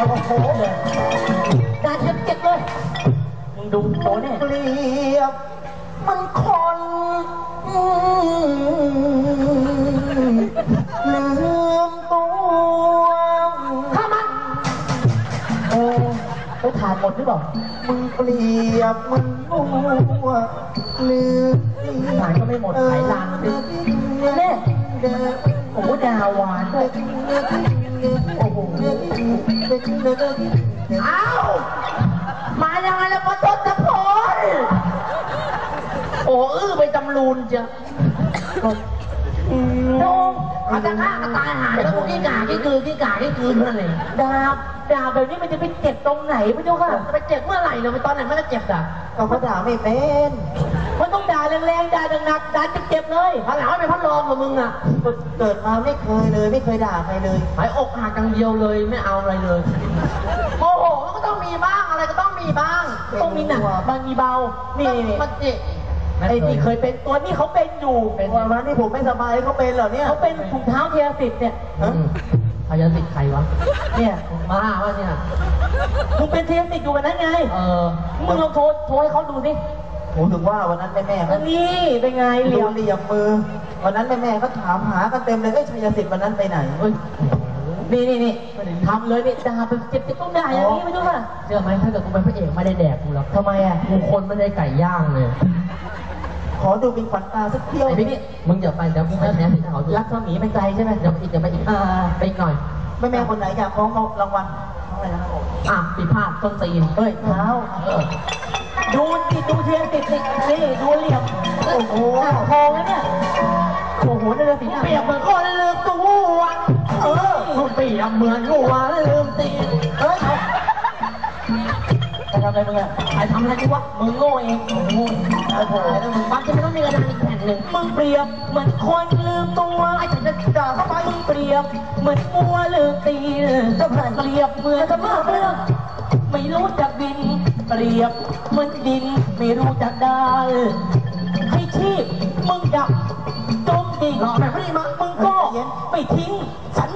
อนโอ้โหเลยกาเจ็บเจ็บเลย มึงดูโอ้เนี่ยเปรียบมันคนลืมตัวข้ามันโอ้ไปถ่านหมดหรือเปล่า มึงเปรียบมันมัวลืมถ่านก็ไม่หมดขายลานดิเนี่ยโอ้โหดาวหวานด้วย อ้าว มายังไงแล้วมาต้นตะโพนโอ้อื้อไปตำลูนจ้ะโดมเขาจะฆ่ากันตายหายแล้วพวกขี้กาขี้กือขี้กาขี้กือนั่นเองดาบดาบแบบนี้มันจะไปเจ็บตรงไหนพี่เจ้าค่ะจะไปเจ็บเมื่อไหร่เลยไปตอนไหนมันจะเจ็บอะเขาก็ด่าไม่เป็น มันต้องด่าแรงๆ ด่าหนักๆ ด่าเจ็บๆเลยพอหลังไม่พัดลมกับมึงอะ เกิดมาไม่เคยเลย ไม่เคยด่าใครเลยหายอกหักกังเดียวเลยไม่เอาอะไรเลยโมโหมันก็ต้องมีบ้างอะไรก็ต้องมีบ้าง ต้องมีหนักบางมีเบา นี่นี่มันเจ็บไอ้ที่เคยเป็นตัวนี้เขาเป็นอยู่เป็นวันนั้นนี่ผมไม่สบายเขาเป็นเหรอเนี่ยเขาเป็นถุงเท้าเทียสิทธิ์เนี่ยฮะพยาสิทธิ์ใครวะ เนี่ยบ้าวะเนี่ยมึงเป็นเทียสิทธิ์อยู่กันนั้นไง เออ มึงลองโทรโทรให้เขาดูสิ ผมถึงว่าวันนั้นแม่แม่ๆเขานี่เป็นไงเหเหลี่ลี่ยยมมเหลี่ยมมือ วันนั้นแม่แม่ๆก็ถามหากันเต็มเลยเอ้ยชัยสิทธิ์วันนั้นไปไหนเฮ้ยนี่นี่นี่ทำเลยนี่ด่าไปเจ็บจะต้องด่าอย่างนี้ไม่รู้ป่ะเชื่อไหมถ้าเกิดกูเป็นพระเอกไม่ได้แดกกูหรอกทำไมอะกูคนไม่ได้ไก่ย่างเลยขอดูเป็นขวัญตาสักเที่ยวไอ้พี่นี่มึงอย่าไปเดี๋ยวมึงไปแพ้ที่เขารักสมีเป็นใจใช่ไหมเดี๋ยวไปอีกเดี๋ยวไปอีกอ่าไปอีกหน่อย แม่แม่ๆคนไหนอยากคล้องรางวัลคล้องอะไรนะครับผมอะปีพาดต้นตีนเฮ้ยเท้าเออ ดูดิดูเทียนติดนี่นี่ดูเหลี่ยม โอ้โหทองนะเนี่ยโอ้โหนี่เลยสีเปรียบเหมือนคนลืมตัวเออเปรียบเหมือนหัวลืมตีนเฮ้ยไปทำอะไรมึงอะไปทำอะไรกูวะมึงโง่เองโอ้โหโอ้โหแล้วมึงปั๊บจะไม่ต้องมีกระดานอีกแผ่นหนึ่งมึงเปรียบเหมือนคนลืมตัวไอ้ฉันจะด่าเข้าไปมึงเปรียบ เหมือนมัวลืมตีนก็เปรียบเหมือนกับเมื่อไม่รู้จักดิน เปรียบเหมือนดินไม่รู้จักดาวให้ชีพมึงดับจมดิ่งแบบนี้มั้งมึงก็ไม่ทิ้งฉัน